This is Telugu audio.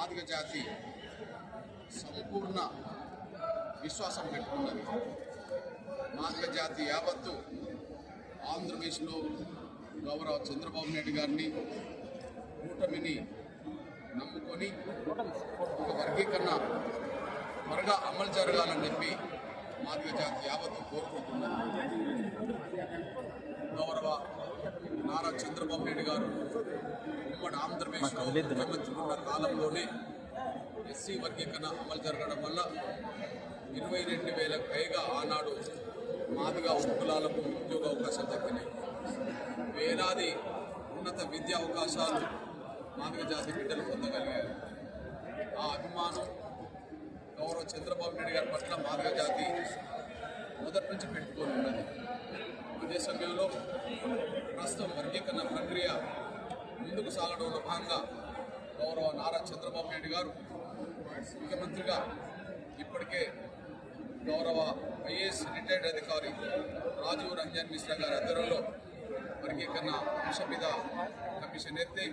మాదిగ జాతి సంపూర్ణ విశ్వాసం పెట్టుకున్నది. మాదిగ జాతి యావత్తు ఆంధ్రప్రదేశ్లో గౌరవ చంద్రబాబు నాయుడు గారిని కూటమిని నమ్ముకొని ఒక వర్గీకరణ త్వరగా అమలు జరగాలని చెప్పి మాదిగ జాతి యావత్తు కోరుకుంటున్నది గౌరవ నారా చంద్రబాబు నాయుడు గారు ఉమ్మడి ముఖ్యమంత్రి ఉన్న కాలంలోనే ఎస్సీ వర్గీకరణ అమలు జరగడం వల్ల ఇరవై రెండు వేలకు పైగా ఆనాడు మాదిగా కులాలకు ఉద్యోగ అవకాశాలు దక్కినాయి. వేలాది ఉన్నత విద్యా అవకాశాలు మాదిగ జాతి బిడ్డలు పొందగలిగారు ఆ అభిమానం గౌరవ చంద్రబాబు నాయుడు గారి పట్ల మాదిగ జాతి మొదటి నుంచి పెట్టుకొని ఉన్నది. అదే సమయంలో ప్రస్తుతం వర్గీకరణ ప్రక్రియ ముందుకు సాగడంలో భాగంగా గౌరవ నారా చంద్రబాబు నాయుడు గారు ముఖ్యమంత్రిగా ఇప్పటికే గౌరవ ఐఏఎస్ రిటైర్డ్ అధికారి రాజీవ్ రంజన్ మిశ్రా గారి ఆధ్వర్యంలో వర్గీకరణ అంశం మీద కమిషన్ ఎత్తి